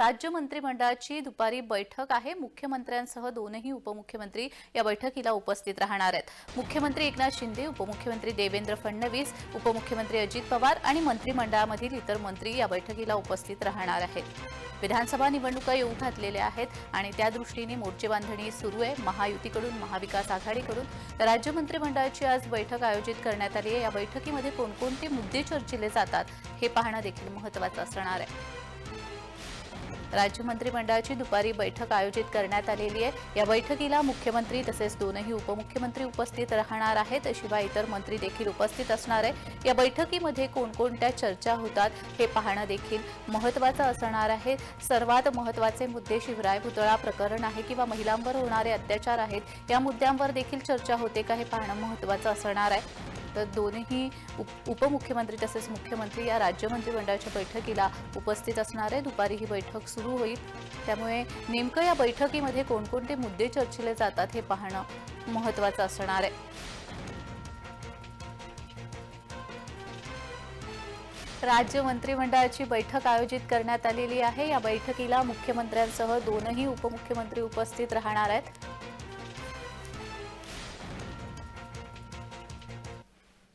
राज्य मंत्रिमंडळाची दुपारी बैठक आहे. मुख्यमंत्र्यांसह दोनही उपमुख्यमंत्री या बैठकीला उपस्थित राहणार आहेत. मुख्यमंत्री एकनाथ शिंदे उपमुख्यमंत्री देवेंद्र फडणवीस उपमुख्यमंत्री अजित पवार आणि मंत्रिमंडळामधील इतर मंत्री या बैठकीला उपस्थित राहणार आहेत. विधानसभा निवडणुका येऊ घातलेल्या आहेत आणि त्या दृष्टीने मोर्चे बांधणी सुरू आहे. महायुतीकडून महाविकास आघाडीकडून. राज्य मंत्रिमंडळाची आज बैठक आयोजित करण्यात आली आहे. या बैठकीमध्ये कोणकोणते मुद्दे चर्चिले जातात हे पाहणं देखील महत्त्वाचं असणार आहे. राज्य मंत्रिमंडळाची दुपारी बैठक आयोजित करण्यात आलेली आहे. या बैठकीला मुख्यमंत्री तसेच दोनही उपमुख्यमंत्री उपस्थित राहणार आहेत शिवाय इतर मंत्री देखील उपस्थित असणार आहे या बैठकीमध्ये कोणकोणत्या चर्चा होतात हे पाहणं देखील महत्त्वाचं असणार आहे. सर्वात महत्त्वाचे मुद्दे शिवराय पुतळा प्रकरण आहे किंवा महिलांवर होणारे अत्याचार आहेत या मुद्द्यांवर देखील चर्चा होते का हे पाहणं महत्त्वाचं असणार आहे. तर दोन्ही उप उपमुख्यमंत्री तसेच मुख्यमंत्री या राज्य मंत्रिमंडळाच्या बैठकीला उपस्थित असणार आहे. दुपारी ही बैठक सुरू होईल. त्यामुळे नेमकं या बैठकीमध्ये कोणकोणते मुद्दे चर्चिले जातात हे पाहणं महत्त्वाचं असणार आहे. राज्य मंत्रिमंडळाची बैठक आयोजित करण्यात आलेली आहे. या बैठकीला मुख्यमंत्र्यांसह दोनही उपमुख्यमंत्री उपस्थित राहणार आहेत.